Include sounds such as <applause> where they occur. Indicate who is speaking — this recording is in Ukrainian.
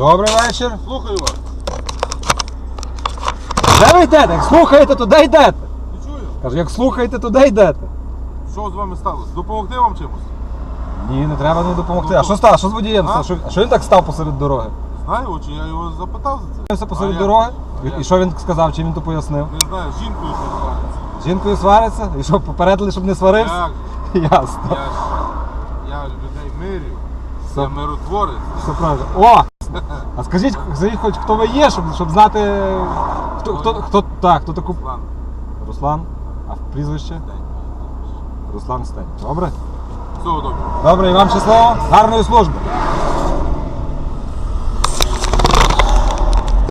Speaker 1: Добрий вечір.
Speaker 2: Слухаю вас.
Speaker 1: Де ви йдете? Як слухаєте, то де йдете?
Speaker 2: Не чую.
Speaker 1: Кажу, як слухаєте, то де йдете?
Speaker 2: Що з вами сталося? Допомогти вам чимось?
Speaker 1: Ні, не треба не допомогти. А що стало? Що з водієм
Speaker 2: А?
Speaker 1: стало? Що, а що він так став посеред дороги?
Speaker 2: Знаю, чи я його запитав за це.
Speaker 1: Все посеред
Speaker 2: А як?
Speaker 1: дороги?
Speaker 2: А
Speaker 1: І,
Speaker 2: як?
Speaker 1: і що він сказав, чи він то пояснив?
Speaker 2: Не знаю, з жінкою розмовляється.
Speaker 1: З Жінкою свариться? І що, попередили, щоб не сварився?
Speaker 2: Як?
Speaker 1: Ясно.
Speaker 2: Я ж я людей мирю.
Speaker 1: Все.
Speaker 2: Я миротворець.
Speaker 1: Все правильно. О! <laughs> А скажіть, скажіть хоч хто ви є, щоб, щоб знати, хто, хто, хто, так, хто таку...
Speaker 2: Руслан.
Speaker 1: Руслан? А прізвище? Руслан Стень. Добре?
Speaker 2: Всього добре.
Speaker 1: Добре, і вам щасливо. Гарної служби.